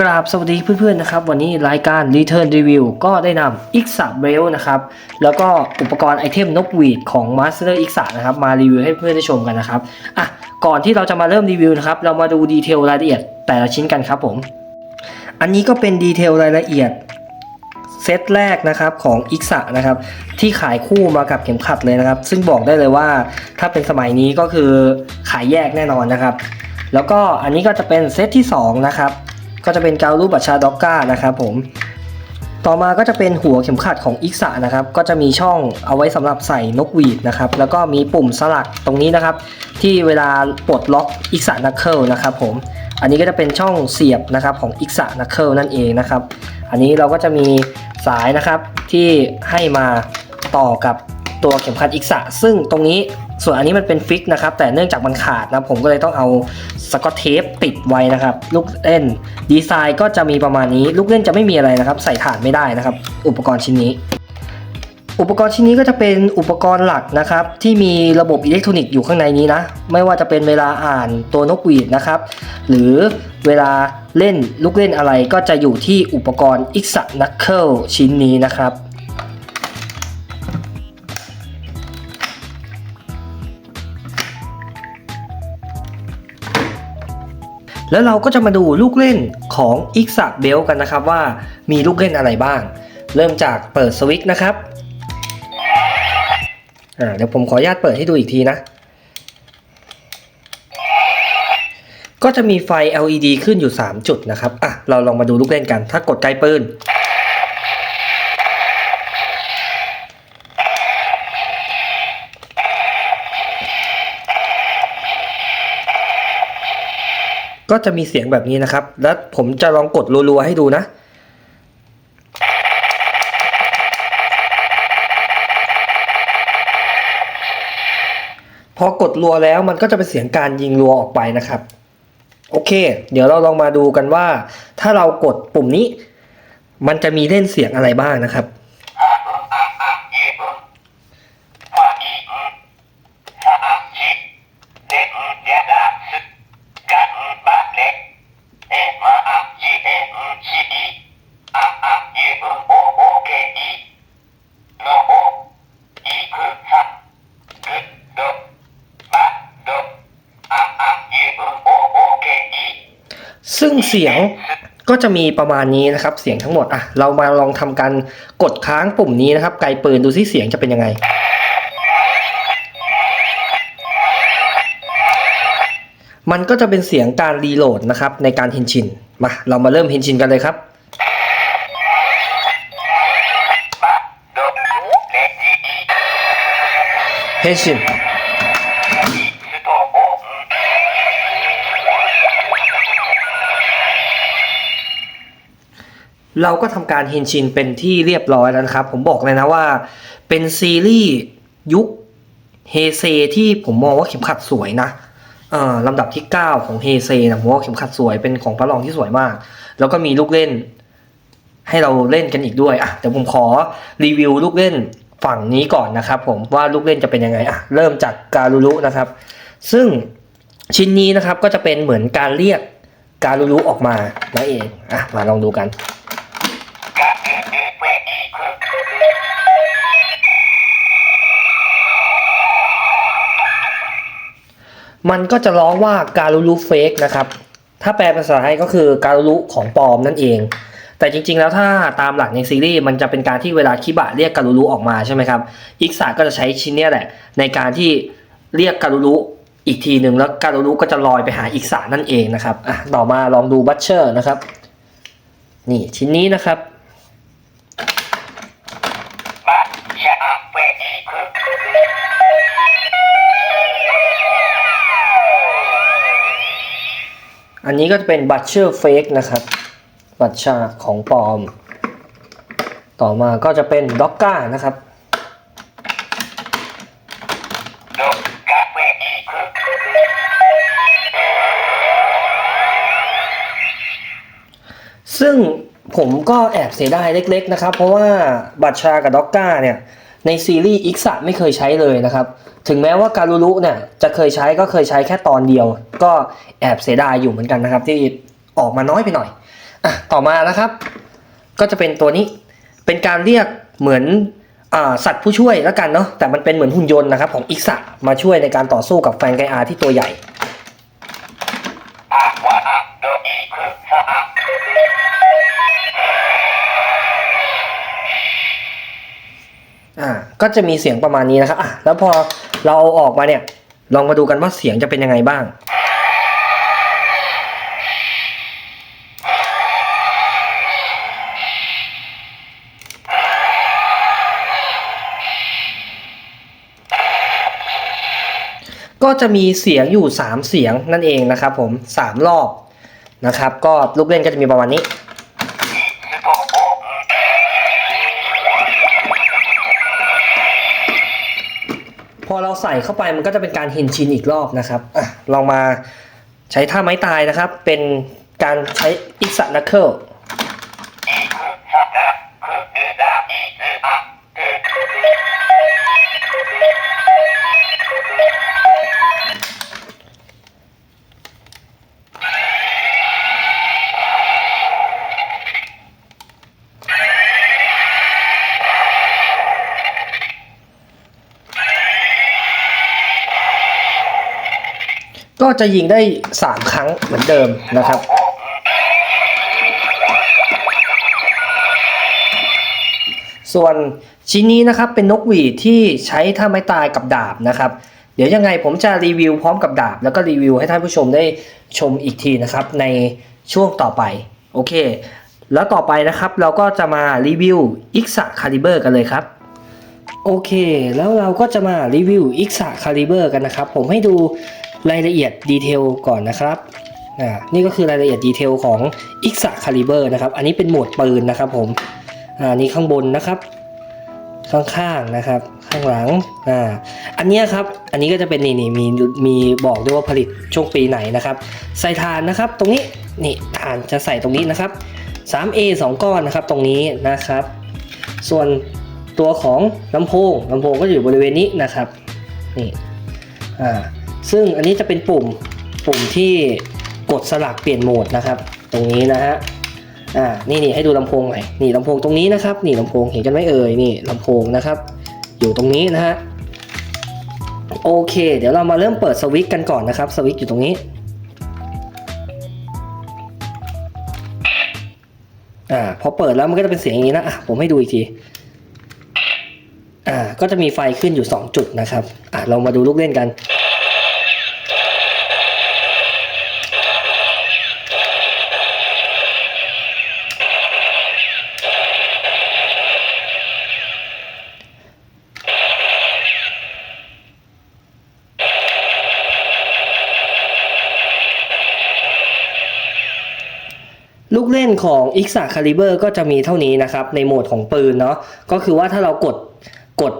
กราบสวัสดีเพื่อนๆนะครับ วันนี้รายการ Return Review ก็ได้นำ x a b r a i l นะครับ แล้วก็อุปกรณ์ไอเทมนกหวีดของ Master x a นะครับ มารีวิวให้เพื่อนๆได้ชมกันนะครับ อะ ก่อนที่เราจะมาเริ่มรีวิวนะครับ เรามาดูดีเทลรายละเอียดแต่ละชิ้นกันครับผม อันนี้ก็เป็นดีเทลรายละเอียดเซตแรกนะครับของ x a นะครับที่ขายคู่มากับเข็มขัดเลยนะครับ ซึ่งบอกได้เลยว่าถ้าเป็นสมัยนี้ก็คือขายแยกแน่นอนนะครับ แล้วก็อันนี้ก็จะเป็นเซตที่2นะครับ ก็จะเป็นกาวรูปบัตรชาด็อกก้านะครับผมต่อมาก็จะเป็นหัวเข็มขัดของอิกซะนะครับ ก็จะมีช่องเอาไว้สำหรับใส่นกหวีดนะครับ แล้วก็มีปุ่มสลักตรงนี้นะครับ ที่เวลาปลดล็อกอิกซะนักเคิลนะครับผม อันนี้ก็จะเป็นช่องเสียบนะครับของอิกซะนักเคิลนั่นเองนะครับ อันนี้เราก็จะมีสายนะครับที่ให้มาต่อกับ ตัวเข็มขัดอิกซะซึ่งตรงนี้ส่วนอันนี้มันเป็นฟิกนะครับ แต่เนื่องจากมันขาดนะผมก็เลยต้องเอาสกอตเทปปิดไว้นะครับ ลูกเล่นดีไซน์ก็จะมีประมาณนี้ ลูกเล่นจะไม่มีอะไรนะครับ ใส่ถานไม่ได้นะครับ อุปกรณ์ชิ้นนี้ อุปกรณ์ชิ้นนี้ก็จะเป็นอุปกรณ์หลักนะครับ ที่มีระบบอิเล็กทรอนิกส์อยู่ข้างในนี้นะ ไม่ว่าจะเป็นเวลาอ่านตัวนกหวีดนะครับ หรือเวลาเล่นลูกเล่นอะไรก็จะอยู่ที่อุปกรณ์ i x a Knuckle ชิ้นนี้นะครับ แล้วเราก็จะมาดูลูกเล่นของ i x a Belt กันนะครับว่ามีลูกเล่นอะไรบ้าง เริ่มจากเปิดสวิตช์นะครับเดี๋ยวผมขออนุญาตเปิดให้ดูอีกทีนะ ก็จะมีไฟ LED ขึ้นอยู่ 3 จุดนะครับ อะ เราลองมาดูลูกเล่นกัน ถ้ากดไกลปืน ก็จะมีเสียงแบบนี้นะครับ แล้วผมจะลองกดรัวๆให้ดูนะ พอกดรัวแล้วมันก็จะเป็นเสียงการยิงรัวออกไปนะครับ โอเค เดี๋ยวเราลองมาดูกันว่า ถ้าเรากดปุ่มนี้ มันจะมีเล่นเสียงอะไรบ้างนะครับ ซึ่งเสียงก็จะมีประมาณนี้นะครับ เสียงทั้งหมดอะเรามาลองทำการกดค้างปุ่มนี้นะครับ ไกลปืนดูซิเสียงจะเป็นยังไง มันก็จะเป็นเสียงการรีโหลดนะครับในการเฮนชินมาเรามาเริ่มเฮนชินกันเลยครับเฮนชิน เราก็ทำการเฮนชินเป็นที่เรียบร้อยแล้วนะครับ ผมบอกเลยนะว่า เป็นซีรีส์ยุคเฮเซที่ผมมองว่าเข็มขัดสวยนะเอ่อลำดับที่ 9 ของเฮเซนะผมว่าเข็มขัดสวยเป็นของพระรองที่สวยมาก แล้วก็มีลูกเล่น ให้เราเล่นกันอีกด้วยอะเดี๋ยวผมขอรีวิวลูกเล่นฝั่งนี้ก่อนนะครับ ผมว่าลูกเล่นจะเป็นยังไงอะเริ่มจากการุรุนะครับ ซึ่งชิ้นนี้นะครับก็จะเป็นเหมือนการเรียกการุรุออกมานั่นเองอะมาลองดูกัน มันก็จะร้องว่าการุรุเฟกนะครับ ถ้าแปลภาษาไทยก็คือการุรุของปลอมนั่นเอง แต่จริงๆ แล้วถ้าตามหลักในซีรีส์มันจะเป็นการที่เวลาคิบะเรียกการุรุออกมาใช่ไหมครับ อิกซาก็จะใช้ชิ้นนี้แหละ ในการที่เรียกการุรุอีกทีหนึ่งแล้วการุรุก็จะลอยไปหาอิกซานั่นเองนะครับอะต่อมาลองดูบัตเชอร์นะครับ นี่ชิ้นนี้นะครับ อันนี้ก็จะเป็นบัตเชอร์เฟกนะครับ บัตชาของปลอม ต่อมาก็จะเป็นด็อกก้านะครับซึ่งผมก็แอบเสียดายเล็ก ๆ นะครับ เพราะว่าบัตชากับด็อกก้าเนี่ย ในซีรีส์อิกซะไม่เคยใช้เลยนะครับ ถึงแม้ว่าการุรุเนี่ยจะเคยใช้ก็เคยใช้แค่ตอนเดียว ก็แอบเสียดายอยู่เหมือนกันนะครับ ที่ออกมาน้อยไปหน่อยอะต่อมานะครับ ก็จะเป็นตัวนี้เป็นการเรียกเหมือนอสัตว์ผู้ช่วยแล้วกันเนาะแต่มันเป็นเหมือนหุ่นยนต์นะครับของอิกซะมาช่วยในการต่อสู้กับแฟนไกอาที่ตัวใหญ่ ก็จะมีเสียงประมาณนี้นะครับอะแล้วพอเราเอาออกมาเนี่ย ลองมาดูกันว่าเสียงจะเป็นยังไงบ้างก็จะมีเสียงอยู่ 3 เสียงนั่นเองนะครับผม 3 รอบนะครับ ก็ลูกเล่นก็จะมีประมาณนี้ พอเราใส่เข้าไปมันก็จะเป็นการเห็นชินอีกรอบนะครับอะลองมาใช้ท่าไม้ตายนะครับ เป็นการใช้อิกซ a นักเคิล ก็จะยิงได้ 3 ครั้งเหมือนเดิมนะครับ ส่วนชิ้นนี้นะครับเป็นนกหวีดที่ใช้ท่าไม้ตายกับดาบนะครับ เดี๋ยวยังไงผมจะรีวิวพร้อมกับดาบ แล้วก็รีวิวให้ท่านผู้ชมได้ชมอีกทีนะครับในช่วงต่อไป โอเค แล้วต่อไปนะครับเราก็จะมารีวิว i x a Caliber กันเลยครับโอเค แล้วเราก็จะมารีวิว i x a Caliber กันนะครับ ผมให้ดู รายละเอียดดีเทลก่อนนะครับนี่ก็คือรายละเอียดดีเทลของ i x a Caliber นะครับ อันนี้เป็นโหมดปืนนะครับผมอ่านี่ข้างบนนะครับ ข้างๆนะครับ ข้างหลังอ่าอันนี้ครับ อันนี้ก็จะเป็นนี่นี่มีมีบอกด้วยว่าผลิตช่วงปีไหนนะครับ ใส่ฐานนะครับ ตรงนี้นี่ฐานจะใส่ตรงนี้นะครับ 3A 2 ก้อนนะครับตรงนี้นะครับ ส่วนตัวของลำโพงลำโพงก็อยู่บริเวณนี้นะครับนี่อ่า ซึ่งอันนี้จะเป็นปุ่มปุ่มที่กดสลักเปลี่ยนโหมดนะครับ ตรงนี้นะฮะอ่านี่นี่ให้ดูลำโพงหน่อยนี่ลำโพงตรงนี้นะครับนี่ลำโพงเห็นกันไหมเอ่ยนี่ลำโพงนะครับ อยู่ตรงนี้นะฮะโอเค เดี๋ยวเรามาเริ่มเปิดสวิตช์กันก่อนนะครับสวิตช์อยู่ตรงนี้อ่าพอเปิดแล้วมันก็จะเป็นเสียงอย่างนี้นะอะผมให้ดูอีกทีอ่าก็จะมีไฟขึ้นอยู่ 2 จุดนะครับอะเรามาดูลูกเล่นกัน นของ x a Caliber ก็จะมีเท่านี้นะครับในโหมดของปืนเนาะก็คือว่าถ้าเรากดกด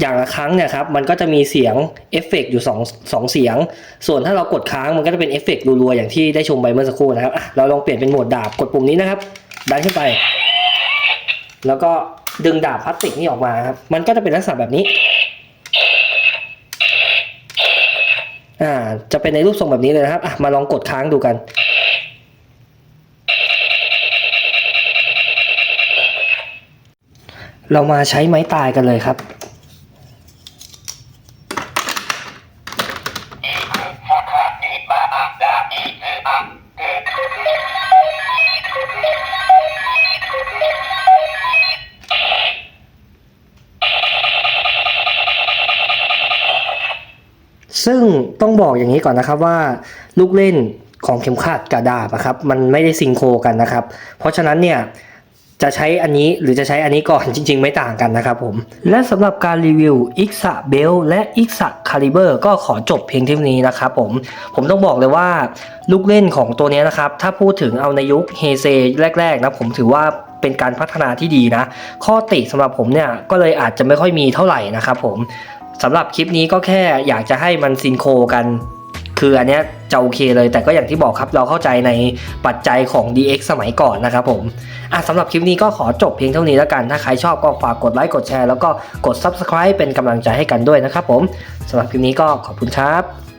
อย่างละครั้งเนี่ยครับมันก็จะมีเสียงเอฟเฟกต์อยู่2 2 เสียง ส่วนถ้าเรากดค้างมันก็จะเป็นเอฟเฟกต์รัวๆ อย่างที่ได้ชมไปเมื่อสักครู่นะครับเราลองเปลี่ยนเป็นโหมดดาบกดปุ่มนี้นะครับ ดันขึ้นไป แล้วก็ดึงดาบพลาสติกนี่ออกมาครับมันก็จะเป็นลักษณะแบบนี้อ่าจะเป็นในรูปทรงแบบนี้เลยนะครับอะมาลองกดค้างดูกัน เรามาใช้ไม้ตายกันเลยครับ ซึ่งต้องบอกอย่างนี้ก่อนนะครับว่าลูกเล่นของเข็มขัดกับดาบอะครับ มันไม่ได้ซิงโครกันนะครับ เพราะฉะนั้นเนี่ย จะใช้อันนี้หรือจะใช้อันนี้ก่อนจริง ๆ ไม่ต่างกันนะครับผม และสำหรับการรีวิว i x a Bell และ i x a Caliber ก็ขอจบเพียงเท่านี้นะครับผม ผมต้องบอกเลยว่าลูกเล่นของตัวนี้นะครับ ถ้าพูดถึงเอาในยุคเฮเซแรก ๆ นะผมถือว่าเป็นการพัฒนาที่ดีนะ ข้อติสำหรับผมเนี่ยก็เลยอาจจะไม่ค่อยมีเท่าไหร่นะครับผมสำหรับคลิปนี้ก็แค่อยากจะให้มันซินโครกัน คืออันเนี้ยจะโอเคเลย แต่ก็อย่างที่บอกครับเราเข้าใจในปัจจัยของ DX สมัยก่อนนะครับผมอะสำหรับคลิปนี้ก็ขอจบเพียงเท่านี้แล้วกัน ถ้าใครชอบก็ฝากกดไลค์กดแชร์แล้วก็กด Subscribe เป็นกำลังใจให้กันด้วยนะครับผมสำหรับคลิปนี้ก็ขอบคุณครับ